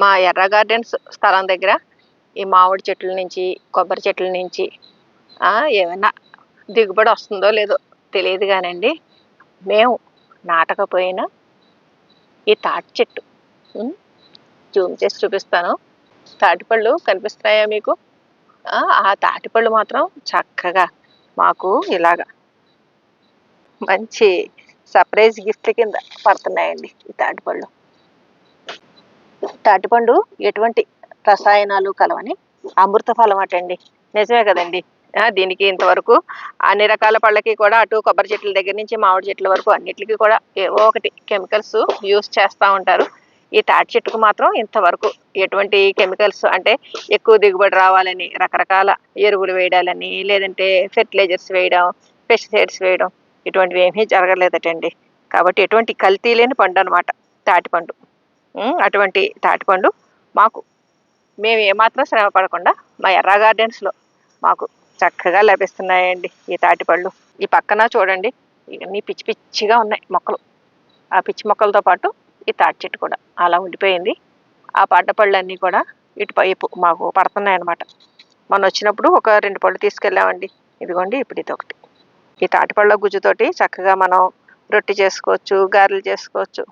మా ఎర్ర గార్డెన్స్ స్థలం దగ్గర ఈ మామిడి చెట్ల నుంచి కొబ్బరి చెట్ల నుంచి ఏమైనా దిగుబడి వస్తుందో లేదో తెలియదు కానండి. మేము నాటకపోయినా ఈ తాటి చెట్టు జూమ్ చేసి చూపిస్తాను. తాటిపళ్ళు కనిపిస్తున్నాయా మీకు? ఆ తాటిపళ్ళు మాత్రం చక్కగా మాకు ఇలాగా మంచి సర్ప్రైజ్ గిఫ్ట్ కింద పడుతున్నాయండి ఈ తాటిపళ్ళు తాటిపండు ఎటువంటి రసాయనాలు కలవని అమృత ఫలం అటండి. నిజమే కదండి. దీనికి ఇంతవరకు అన్ని రకాల పళ్ళకి కూడా అటు కొబ్బరి చెట్ల దగ్గర నుంచి మామిడి చెట్ల వరకు అన్నిటికీ కూడా ఏవో ఒకటి కెమికల్స్ యూస్ చేస్తూ ఉంటారు. ఈ తాటి చెట్టుకు మాత్రం ఇంతవరకు ఎటువంటి కెమికల్స్ అంటే ఎక్కువ దిగుబడి రావాలని రకరకాల ఎరువులు వేయడాలని లేదంటే ఫెర్టిలైజర్స్ వేయడం పెస్టిసైడ్స్ వేయడం ఇటువంటివి ఏమీ జరగలేదటండి. కాబట్టి ఎటువంటి కల్తీ లేని పండు అనమాట తాటిపండు. పండు అటువంటి తాటిపండు మాకు మేము ఏమాత్రం శ్రమ పడకుండా మా ఎర్ర గార్డెన్స్లో మాకు చక్కగా లభిస్తున్నాయండి ఈ తాటిపళ్ళు. ఈ పక్కన చూడండి ఇవన్నీ పిచ్చి పిచ్చిగా ఉన్నాయి మొక్కలు. ఆ పిచ్చి మొక్కలతో పాటు ఈ తాటి చెట్టు కూడా అలా ఉండిపోయింది. ఆ పంట పళ్ళు అన్నీ కూడా ఇటు పైపు మాకు పడుతున్నాయి అన్నమాట మొన్న వచ్చినప్పుడు ఒక రెండు పళ్ళు తీసుకెళ్ళామండి. ఇదిగోండి ఇప్పుడు ఇది ఒకటి. ఈ తాటిపళ్ళ గుజ్జుతోటి చక్కగా మనం రొట్టె చేసుకోవచ్చు గారెలు చేసుకోవచ్చు.